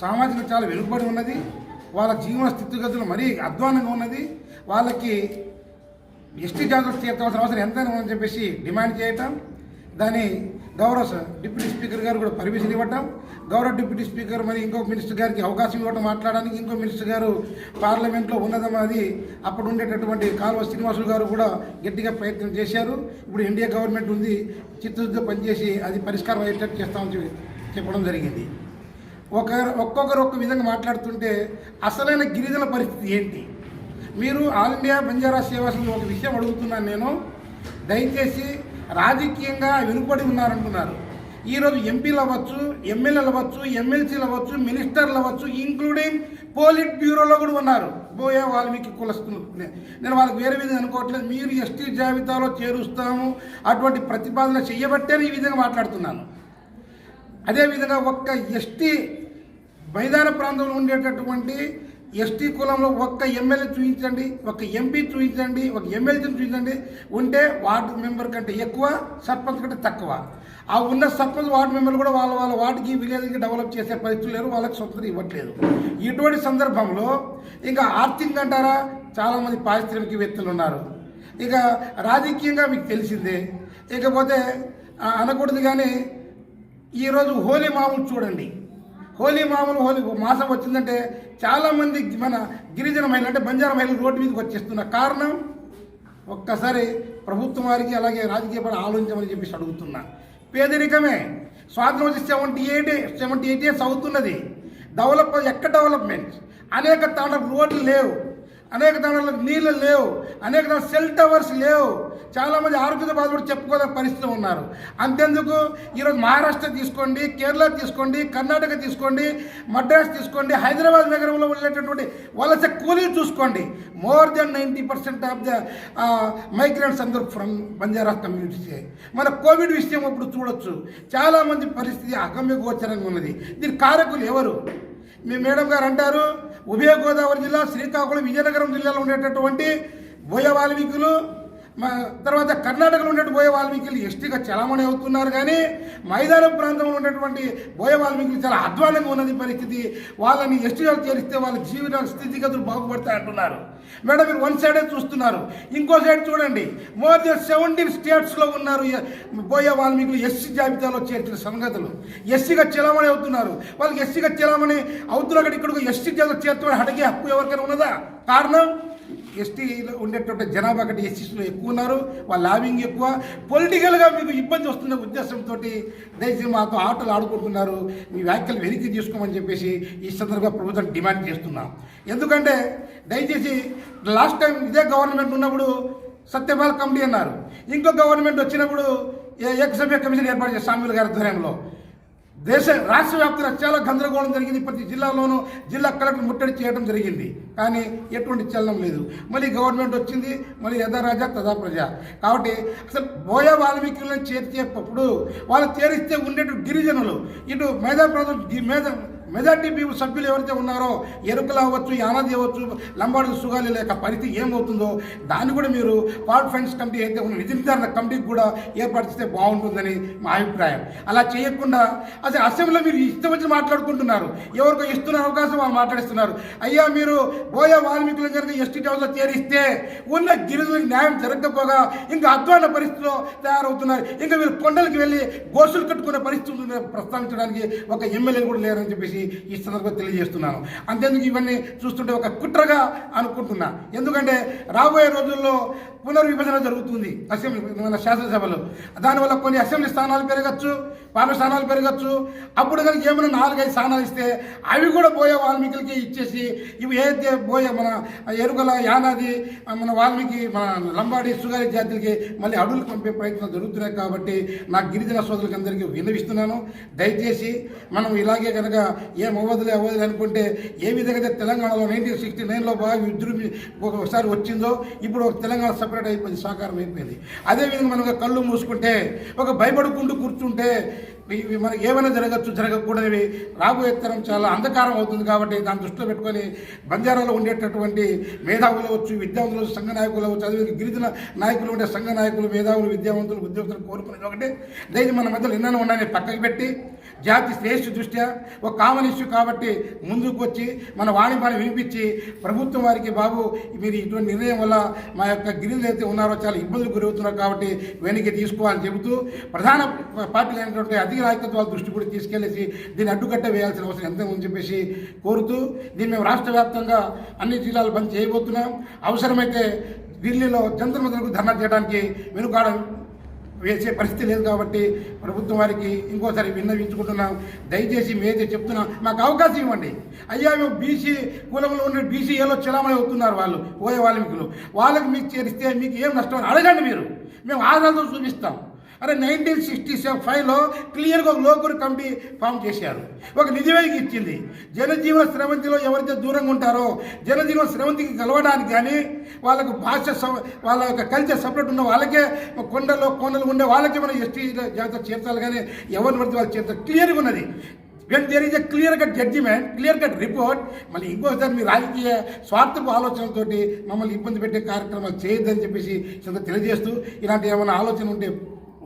సామాజిక చాలా వెనుకబడి ఉన్నది వాళ్ళ జీవన స్థితిగతులు మరీ అధ్వానంగా ఉన్నది వాళ్ళకి ఎస్టీ జాతులు తీర్చవలసిన అవసరం ఎంతైనా ఉందని చెప్పేసి డిమాండ్ చేయటం దాని గౌరవ డిప్యూటీ స్పీకర్ గారు కూడా పర్మిషన్ ఇవ్వటం గౌరవ డిప్యూటీ స్పీకర్ మరి ఇంకో మినిస్టర్ గారికి అవకాశం ఇవ్వటం మాట్లాడడానికి ఇంకో మినిస్టర్ గారు పార్లమెంట్లో ఉన్నదం అది అప్పుడు ఉండేటటువంటి కాలువ శ్రీనివాసులు గారు కూడా గట్టిగా ప్రయత్నం చేశారు. ఇప్పుడు ఇండియా గవర్నమెంట్ ఉంది చిత్తశుద్ధితో పనిచేసి అది పరిష్కారం అయ్యేటట్టు చేస్తామని చెప్పి చెప్పడం జరిగింది. ఒక ఒక్కొక్కరు ఒక్క విధంగా మాట్లాడుతుంటే అసలైన గిరిజన పరిస్థితి ఏంటి? మీరు ఆల్ ఇండియా బంజారా సేవాసులు ఒక విషయం అడుగుతున్నాను నేను. దయచేసి రాజకీయంగా వెనుకబడి ఉన్నారంటున్నారు. ఈరోజు ఎంపీలు అవ్వచ్చు ఎమ్మెల్యేలు అవ్వచ్చు ఎమ్మెల్సీలు అవ్వచ్చు మినిస్టర్లు అవ్వచ్చు ఇంక్లూడింగ్ పోలిట్ బ్యూరోలో కూడా ఉన్నారు. బోయే వాల్మీకి కులస్తులు. నేను వాళ్ళకి వేరే విధంగా అనుకోవట్లేదు. మీరు ఎస్టీ జాబితాలో చేరుస్తాము. అటువంటి ప్రతిపాదన చేయబట్టే ఈ విధంగా మాట్లాడుతున్నాను. అదేవిధంగా ఒక్క ఎస్టీ మైదాన ప్రాంతంలో ఉండేటటువంటి ఎస్టీ కులంలో ఒక్క ఎమ్మెల్యే చూపించండి ఒక ఎంపీ చూపించండి ఒక ఎమ్మెల్యేని చూపించండి. ఉంటే వార్డు మెంబర్ కంటే ఎక్కువ సర్పంచ్ కంటే తక్కువ. ఆ ఉన్న సర్పంచ్ వార్డు మెంబర్లు కూడా వాళ్ళ వాళ్ళ వార్డుకి విలేజ్కి డెవలప్ చేసే పరిస్థితులు లేరు వాళ్ళకి స్వతంత్రం ఇవ్వట్లేదు. ఇటువంటి సందర్భంలో ఇంకా ఆర్థికంగా అంటారా? చాలామంది పారిశ్రామికవేత్తలు ఉన్నారు. ఇక రాజకీయంగా మీకు తెలిసిందే. ఇకపోతే అనకూడదు కానీ ఈరోజు హోలీ మామూలు చూడండి. హోలీ మామూలు హోలీ మాసం వచ్చిందంటే చాలామంది మన గిరిజన మహిళలు అంటే బంజారా మహిళలు రోడ్డు మీదకి వచ్చేస్తున్న కారణం ఒక్కసారి ప్రభుత్వం వారికి అలాగే రాజకీయ పడి ఆలోచించమని చెప్పేసి అడుగుతున్నా. పేదరికమే. స్వాతంత్రం వచ్చి seventy eight seventy eight years అవుతున్నది డెవలప్ ఎక్కడ డెవలప్మెంట్. అనేక తాండ రోడ్లు లేవు. అనేక తాండాలకు నీళ్ళు లేవు. అనేక తన సెల్ టవర్స్ లేవు. చాలామంది ఆరోగ్యత బాధపడి చెప్పుకోలేని పరిస్థితి ఉన్నారు. అంతెందుకు? ఈరోజు మహారాష్ట్ర తీసుకోండి కేరళ తీసుకోండి కర్ణాటక తీసుకోండి మద్రాస్ తీసుకోండి హైదరాబాద్ నగరంలో ఉండేటటువంటి వలస కూలీలు చూసుకోండి. More then ninety percent of the migrants అందరూ ఫ్రమ్ బంజారా కమ్యూనిటీసే. మన కోవిడ్ విషయం ఇప్పుడు చూడొచ్చు. చాలామంది పరిస్థితి అగమ్య గోచరంగా ఉన్నది. దీని కారకులు ఎవరు? మీ మేడం గారు అంటారు ఉభయ గోదావరి జిల్లా శ్రీకాకుళం విజయనగరం జిల్లాలో ఉండేటటువంటి బోయ వాల్మీకులు తర్వాత కర్ణాటకలో ఉన్నట్టు బోయ వాల్మీకులు ఎస్టీగా చలామణి అవుతున్నారు కానీ మైదానం ప్రాంతంలో ఉన్నటువంటి బోయ వాల్మీకులు చాలా అధ్వానంగా ఉన్నది పరిస్థితి. వాళ్ళని ఎస్టీలకు చేరిస్తే వాళ్ళ జీవిత స్థితిగతులు బాగుపడతాయి అంటున్నారు. మేడం మీరు వన్ సైడే చూస్తున్నారు. ఇంకో సైడ్ చూడండి. మోర్ దెన్ సెవెంటీన్ స్టేట్స్లో ఉన్నారు బోయ వాల్మీకులు ఎస్సీ జాబితాలో చేర్చిన సంగతులు. ఎస్సీగా చెలామణి అవుతున్నారు. వాళ్ళకి ఎస్సీగా చెలామణి అవుతున్నారు ఇక్కడికి ఇక్కడ ఎస్సీ జాబితా చేర్చమని అడిగే హక్కు ఎవరికైనా ఉన్నదా? కారణం? ఎస్టీలో ఉండేటువంటి జనాభా కంటే ఎస్సీస్లో ఎక్కువ ఉన్నారు. వాళ్ళ లావింగ్ ఎక్కువ. పొలిటికల్గా మీకు ఇబ్బంది వస్తున్న ఉద్దేశంతో దయచేసి మాతో ఆటలు ఆడుకుంటున్నారు. మీ వ్యాఖ్యలు వెనక్కి తీసుకోమని చెప్పేసి ఈ సందర్భంగా ప్రభుత్వం డిమాండ్ చేస్తున్నాం. ఎందుకంటే దయచేసి లాస్ట్ టైం ఇదే గవర్నమెంట్ ఉన్నప్పుడు సత్యపాల్ కమిటీ అన్నారు. ఇంకో గవర్నమెంట్ వచ్చినప్పుడు ఎక్సభ్య కమిషన్ ఏర్పాటు చేసి సామ్యుల గారి ఆధ్వర్యంలో. దేశ రాష్ట్ర వ్యాప్తంగా చాలా గందరగోళం జరిగింది ప్రతి జిల్లాలోనూ. జిల్లా కలెక్టర్ ముట్టడి చేయడం జరిగింది. కానీ ఎటువంటి చలనం లేదు. మళ్ళీ గవర్నమెంట్ వచ్చింది. మళ్ళీ యథా రాజా తదా ప్రజ. కాబట్టి అసలు బోయ వాల్మీకులను చేర్చేటప్పుడు వాళ్ళు చేరిస్తే ఉండేటువంటి గిరిజనులు. ఇటు మేధా ప్రాంతం మేధా మెజార్టీ పీపుల్ సభ్యులు ఎవరైతే ఉన్నారో ఎరుకలు అవ్వచ్చు యానాది అవ్వచ్చు లంబాడు సుగాలి లేక పరిస్థితి ఏమవుతుందో దాన్ని కూడా మీరు పార్ట్ ఫండ్స్ కమిటీ అయితే ఉన్న నిధి నిర్ధారణ కమిటీకి కూడా ఏర్పరిస్తే బాగుంటుందని మా అభిప్రాయం. అలా చేయకుండా అసలు అసెంబ్లీలో మీరు ఇష్టం వచ్చి మాట్లాడుకుంటున్నారు. ఎవరికో ఇస్తున్న అవకాశం వాళ్ళు మాట్లాడిస్తున్నారు. అయ్యా మీరు బోయ వాల్మీకులు కనుక ఎస్టీ హౌస్లో చేరిస్తే ఉన్న గిరిజనులకు న్యాయం జరగకపోగా ఇంకా అధ్వాన పరిస్థితిలో తయారవుతున్నారు. ఇంకా మీరు కొండలకు వెళ్ళి గోసులు కట్టుకునే పరిస్థితి ప్రస్తావించడానికి ఒక ఎమ్మెల్యే కూడా లేరని చెప్పేసి ఈ సందర్భంగా తెలియజేస్తున్నాను. అంతేందుకు ఇవన్నీ చూస్తుంటే ఒక కుట్రగా అనుకుంటున్నా. ఎందుకంటే రాబోయే రోజుల్లో పునర్విభజన జరుగుతుంది. అసెంబ్లీ మన శాసనసభలో. దానివల్ల కొన్ని అసెంబ్లీ స్థానాలు పెరగచ్చు పార్లమెంట్ స్థానాలు పెరగచ్చు. అప్పుడు కనుక ఏమైనా నాలుగైదు స్థానాలు ఇస్తే అవి కూడా పోయే వాల్మీకులకి ఇచ్చేసి ఇవి ఏదైతే పోయే మన ఎరుగల యానాది మన వాల్మీకి మన లంబాడి సుగారి జాతులకి మళ్ళీ అడుగులు పంపే ప్రయత్నం జరుగుతున్నాయి కాబట్టి నా గిరిజన సోదరులకి అందరికీ విన్నవిస్తున్నాను దయచేసి మనం ఇలాగే కనుక ఏం అవ్వదులే అవ్వదులే అనుకుంటే ఏ విధంగా తెలంగాణలో నైన్టీన్ సిక్స్టీ నైన్లో బాగా విద్రుమి ఒకసారి వచ్చిందో ఇప్పుడు ఒక తెలంగాణ సపరేట్ అయిపోయింది సాకారం అయిపోయింది. అదేవిధంగా మనం కళ్ళు మూసుకుంటే ఒక భయపడుకుంటూ కూర్చుంటే ఇవి మనకి ఏమైనా జరగచ్చు జరగకూడనివి. రాబోయే తరం చాలా అంధకారం అవుతుంది కాబట్టి దాన్ని దృష్టిలో పెట్టుకొని బంజారాలో ఉండేటటువంటి మేధావులు అవచ్చు విద్యావంతులు సంఘ నాయకులు అవచ్చు అదేవిధంగా గిరిజన నాయకులు ఉండే సంఘ నాయకులు మేధావులు విద్యావంతులు ఉద్యోగులు కోరుకునేది ఒకటి. దయచేసి మన మధ్యలో ఎన్నో ఉన్నాయని పక్కకి పెట్టి జాతి శ్రేష్ఠ దృష్ట్యా ఒక కామన్ ఇష్యూ కాబట్టి ముందుకు వచ్చి మన వాణి వినిపించి ప్రభుత్వం వారికి బాబు మీరు ఇటువంటి నిర్ణయం వల్ల మా యొక్క గిరిజనులు అయితే ఉన్నారో చాలా ఇబ్బందులు గురవుతున్నారు కాబట్టి వెనక్కి తీసుకోవాలని చెబుతూ ప్రధాన పార్టీలు అయినటువంటి అధిక నాయకత్వాల దృష్టి కూడా తీసుకెళ్ళేసి దీన్ని అడ్డుకట్ట వేయాల్సిన అవసరం ఎంత ఉందని చెప్పేసి కోరుతూ దీన్ని మేము రాష్ట్ర వ్యాప్తంగా అన్ని జిల్లాలు బంద్ చేయబోతున్నాం. అవసరమైతే ఢిల్లీలో జంతర్ మంత్రులకు ధర్నా చేయడానికి వెనుకాడ వేసే పరిస్థితి లేదు కాబట్టి ప్రభుత్వం వారికి ఇంకోసారి విన్నవించుకుంటున్నాం. దయచేసి మేదే చెప్తున్నాం మాకు అవకాశం ఇవ్వండి. అయ్యా మేము బీసీ కులంలో ఉన్న బీసీ ఏలో చలామణి అవుతున్నారు వాళ్ళు పోయే వాల్మీకులు. వాళ్ళకి మీకు చేరిస్తే మీకు ఏం నష్టం అని అడగండి మీరు. మేము ఆధారాలతో చూపిస్తాం. అరే నైన్టీన్ సిక్స్టీ సెవెన్ ఫైవ్లో క్లియర్గా ఒక లోకల్ కమిటీ ఫామ్ చేశారు. ఒక నిజవేదిక ఇచ్చింది. జనజీవన స్రవంతిలో ఎవరైతే దూరంగా ఉంటారో జనజీవన స్రవంతికి కలవడానికి కానీ వాళ్ళకు భాష వాళ్ళ యొక్క కల్చర్ సపరేట్ ఉన్న వాళ్ళకే కొండలో కొండలు ఉండే వాళ్ళకే మనం ఎస్టీ జాతర చేర్చాలి కానీ ఎవరిని పడితే వాళ్ళు చేర్చాలి క్లియర్గా ఉన్నది. When there is a clear cut judgement clear cut report మళ్ళీ ఇంకోసారి మీ రాజకీయ స్వార్థపు ఆలోచనలతోటి మమ్మల్ని ఇబ్బంది పెట్టే కార్యక్రమాలు చేయొద్దని చెప్పేసి తెలియజేస్తూ ఇలాంటి ఏమైనా ఆలోచన ఉంటే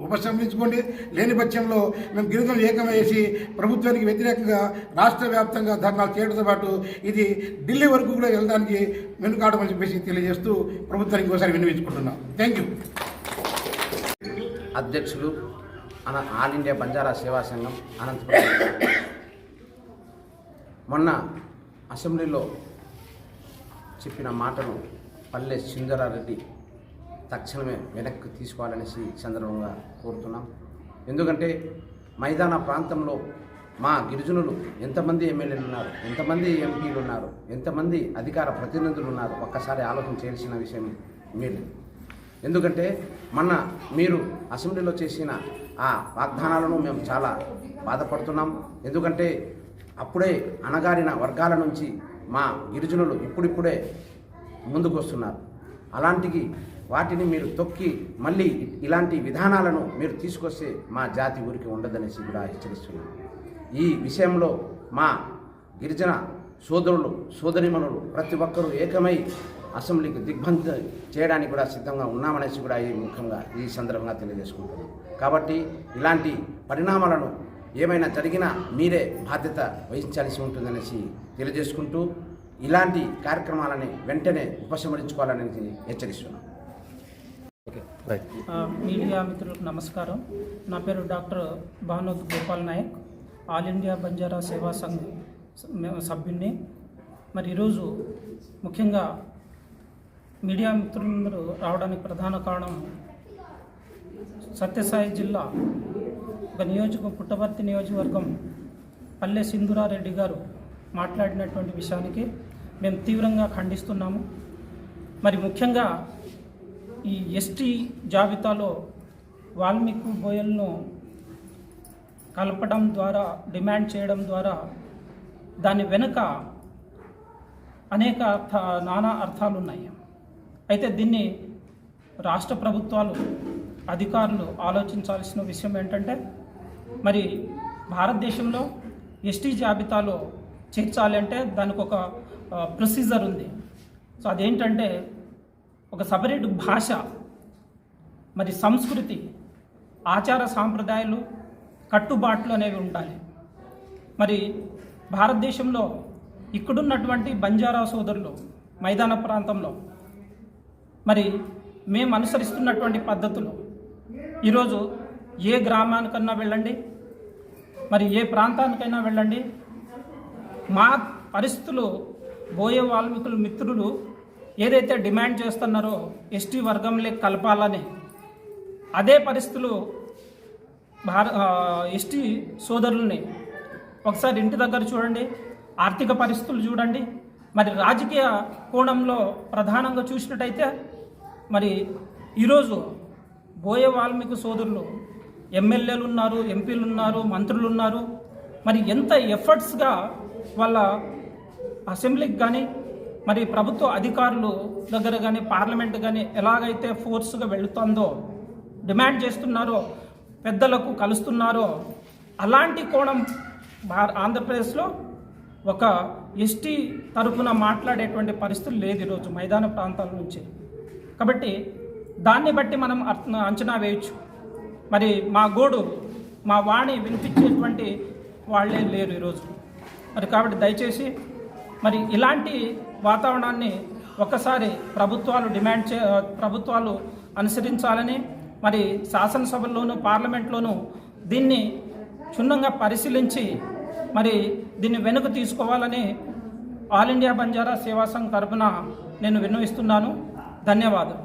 ఉపశమించుకోండి. లేని పక్షంలో మేము గిరిజనులు ఏకమేసి ప్రభుత్వానికి వ్యతిరేకంగా రాష్ట్ర వ్యాప్తంగా ధర్నాలు చేయడంతో పాటు ఇది ఢిల్లీ వరకు కూడా వెళ్ళడానికి వెనుకాడమని చెప్పేసి తెలియజేస్తూ ప్రభుత్వానికి ఇంకోసారి వినిపించుకుంటున్నాం థ్యాంక్ యూ అధ్యక్షులు అన ఆల్ ఇండియా బంజారా సేవా సంఘం అనంతపురం. మొన్న అసెంబ్లీలో చెప్పిన మాటను పల్లె సుందరారెడ్డి తక్షణమే వెనక్కి తీసుకోవాలనేసి సందర్భంగా కోరుతున్నాం. ఎందుకంటే మైదాన ప్రాంతంలో మా గిరిజనులు ఎంతమంది ఎమ్మెల్యేలు ఉన్నారు ఎంతమంది ఎంపీలు ఉన్నారు ఎంతమంది అధికార ప్రతినిధులు ఉన్నారు ఒక్కసారి ఆలోచన చేయాల్సిన విషయం మీరు ఎందుకంటే మొన్న మీరు అసెంబ్లీలో చేసిన ఆ వాగ్దానాలను మేము చాలా బాధపడుతున్నాం. ఎందుకంటే అప్పుడే అణగారిన వర్గాల నుంచి మా గిరిజనులు ఇప్పుడిప్పుడే ముందుకు వస్తున్నారు అలాంటికి వాటిని మీరు తొక్కి మళ్ళీ ఇలాంటి విధానాలను మీరు తీసుకొస్తే మా జాతి ఊరికి ఉండదనేసి కూడా హెచ్చరిస్తున్నాం. ఈ విషయంలో మా గిరిజన సోదరులు సోదరిమణులు ప్రతి ఒక్కరూ ఏకమై అసెంబ్లీకి దిగ్భంత చేయడానికి కూడా సిద్ధంగా ఉన్నామనేసి కూడా ఈ ముఖ్యంగా ఈ సందర్భంగా తెలియజేసుకుంటున్నాం. కాబట్టి ఇలాంటి పరిణామాలను ఏమైనా జరిగినా మీరే బాధ్యత వహించాల్సి ఉంటుందనేసి తెలియజేసుకుంటూ ఇలాంటి కార్యక్రమాలని వెంటనే ఉపసంహరించుకోవాలని హెచ్చరిస్తున్నాం. మీడియా మిత్రులకు నమస్కారం. నా పేరు doctor భానుద్ Gopal Nayak. All India Banjara Seva Sangh సభ్యుణ్ణి. మరి ఈరోజు ముఖ్యంగా మీడియా మిత్రులందరూ రావడానికి ప్రధాన కారణం సత్యసాయి జిల్లా ఒక నియోజక పుట్టపర్తి నియోజకవర్గం పల్లె సింధురారెడ్డి గారు మాట్లాడినటువంటి విషయానికి మేము తీవ్రంగా ఖండిస్తున్నాము. మరి ముఖ్యంగా ఈ ఎస్టీ జాబితాలో వాల్మీకి బోయల్ను కలపడం ద్వారా డిమాండ్ చేయడం ద్వారా దాని వెనుక అనేక అర్థ నానా అర్థాలు ఉన్నాయి అయితే దీన్ని రాష్ట్ర ప్రభుత్వాలు అధికారులు ఆలోచించాల్సిన విషయం ఏంటంటే మరి భారతదేశంలో ఎస్టీ జాబితాలో చేర్చాలి అంటే దానికి ఒక ప్రొసీజర్ ఉంది. సో అదేంటంటే ఒక సపరేట్ భాష మరి సంస్కృతి ఆచార సాంప్రదాయాలు కట్టుబాట్లు అనేవి ఉండాలి మరి భారతదేశంలో ఇక్కడున్నటువంటి బంజారా సోదరులు మైదాన ప్రాంతంలో మరి మేము అనుసరిస్తున్నటువంటి పద్ధతులు ఈరోజు ఏ గ్రామానికన్నా వెళ్ళండి మరి ఏ ప్రాంతానికైనా వెళ్ళండి. మా పరిస్థితులు బోయే వాల్మీకుల మిత్రులు ఏదైతే డిమాండ్ చేస్తున్నారో ఎస్టీ వర్గంలో కలపాలని అదే పరిస్థితులు భార ఎస్టీ సోదరుల్ని ఒకసారి ఇంటి దగ్గర చూడండి ఆర్థిక పరిస్థితులు చూడండి. మరి రాజకీయ కోణంలో ప్రధానంగా చూసినట్టయితే మరి ఈరోజు బోయే వాల్మీకి సోదరులు ఎమ్మెల్యేలు ఉన్నారు ఎంపీలు ఉన్నారు మంత్రులు ఉన్నారు. మరి ఎంత ఎఫర్ట్స్గా వాళ్ళ అసెంబ్లీకి కానీ మరి ప్రభుత్వ అధికారులు దగ్గర కానీ పార్లమెంట్ కానీ ఎలాగైతే ఫోర్స్గా వెళుతుందో డిమాండ్ చేస్తున్నారో పెద్దలకు కలుస్తున్నారో అలాంటి కోణం ఆంధ్రప్రదేశ్లో ఒక ఎస్టీ తరఫున మాట్లాడేటువంటి పరిస్థితులు లేదు ఈరోజు మైదాన ప్రాంతాల నుంచి. కాబట్టి దాన్ని బట్టి మనం అంచనా వేయచ్చు. మరి మా గోడు మా వాణి వినిపించేటువంటి వాళ్ళే లేరు ఈరోజు. మరి కాబట్టి దయచేసి మరి ఇలాంటి వాతావరణాన్ని ఒక్కసారి ప్రభుత్వాలు డిమాండ్ చే ప్రభుత్వాలు అనుసరించాలని మరి శాసనసభల్లోనూ పార్లమెంట్లోనూ దీన్ని క్షుణ్ణంగా పరిశీలించి మరి దీన్ని వెనుక తీసుకోవాలని ఆల్ ఇండియా బంజారా సేవా సంఘ్ తరఫున నేను విన్నవిస్తున్నాను. ధన్యవాదాలు.